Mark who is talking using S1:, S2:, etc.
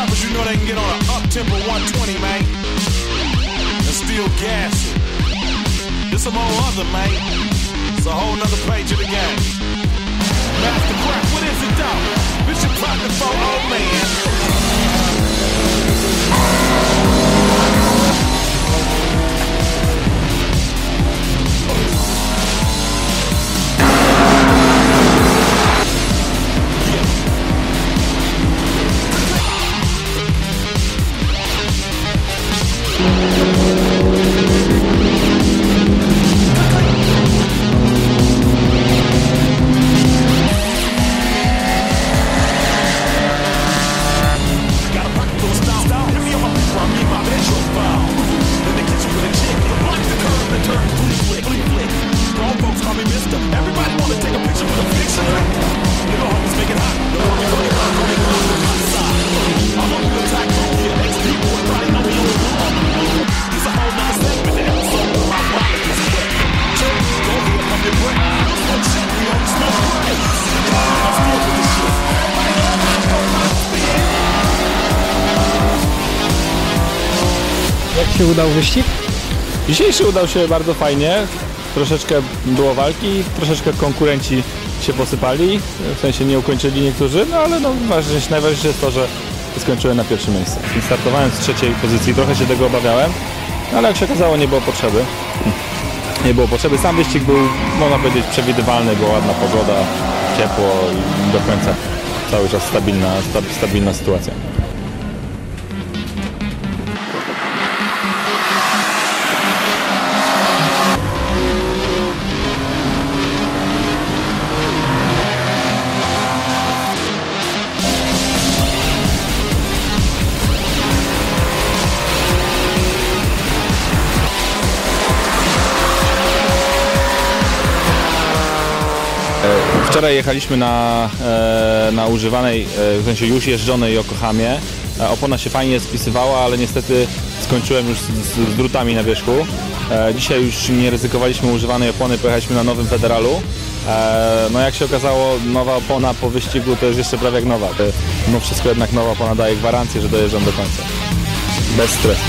S1: Rappers, you know they can get on an up-tempo 120, man. And still gas it. It's a whole other, man. It's a whole nother page of the game. Master Crack, what is it, though? Bishop Proctor
S2: 4 się udał wyścig?
S3: Dzisiejszy udał się bardzo fajnie. Troszeczkę było walki, troszeczkę konkurenci się posypali, w sensie nie ukończyli niektórzy, no ale no, ważniejsze, najważniejsze jest to, że skończyłem na pierwszym miejscu. Startowałem z trzeciej pozycji, trochę się tego obawiałem, no, ale jak się okazało nie było potrzeby. Nie było potrzeby. Sam wyścig był, można powiedzieć, przewidywalny, była ładna pogoda, ciepło i do końca cały czas stabilna, sta- stabilna sytuacja. Wczoraj jechaliśmy na, e, na używanej, e, w sensie już jeżdżonej Yokohamie. E, Opona się fajnie spisywała, ale niestety skończyłem już z, z, drutami na wierzchu. Dzisiaj już nie ryzykowaliśmy używanej opony, pojechaliśmy na nowym Federalu. No jak się okazało, nowa opona po wyścigu to jest jeszcze prawie jak nowa. Mimo wszystko jednak nowa opona daje gwarancję, że dojeżdżam do końca. Bez stresu.